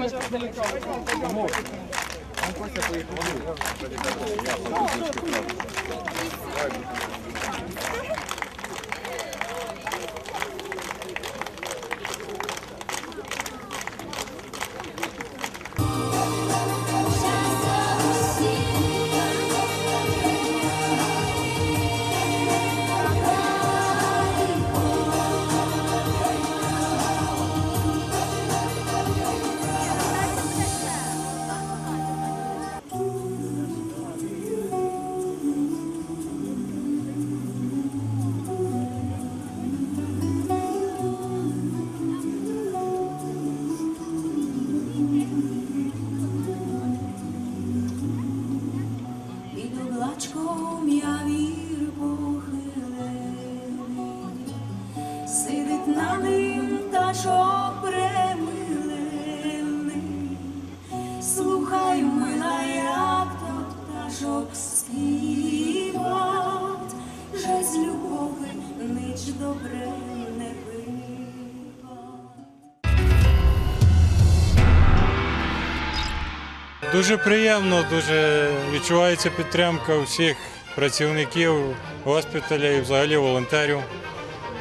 Під сидить на ним пташок премилений. Слухай, мила, як з любови нич добре не бива. Дуже приємно, дуже відчувається підтримка всіх працівників госпіталя і взагалі волонтерів.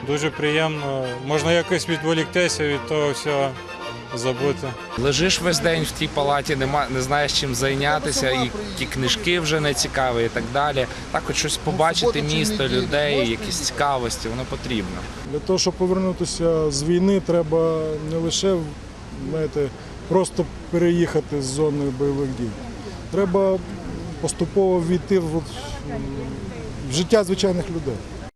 Дуже приємно. Можна якось відволіктися від того всього, забути. Лежиш весь день в тій палаті, нема, не знаєш чим зайнятися, і ті книжки вже не цікаві і так далі. Так, от щось побачити місто, людей, якісь цікавості, воно потрібно. Для того, щоб повернутися з війни, треба не лише знаєте, просто переїхати з зони бойових дій. Треба поступово війти в, в життя звичайних людей.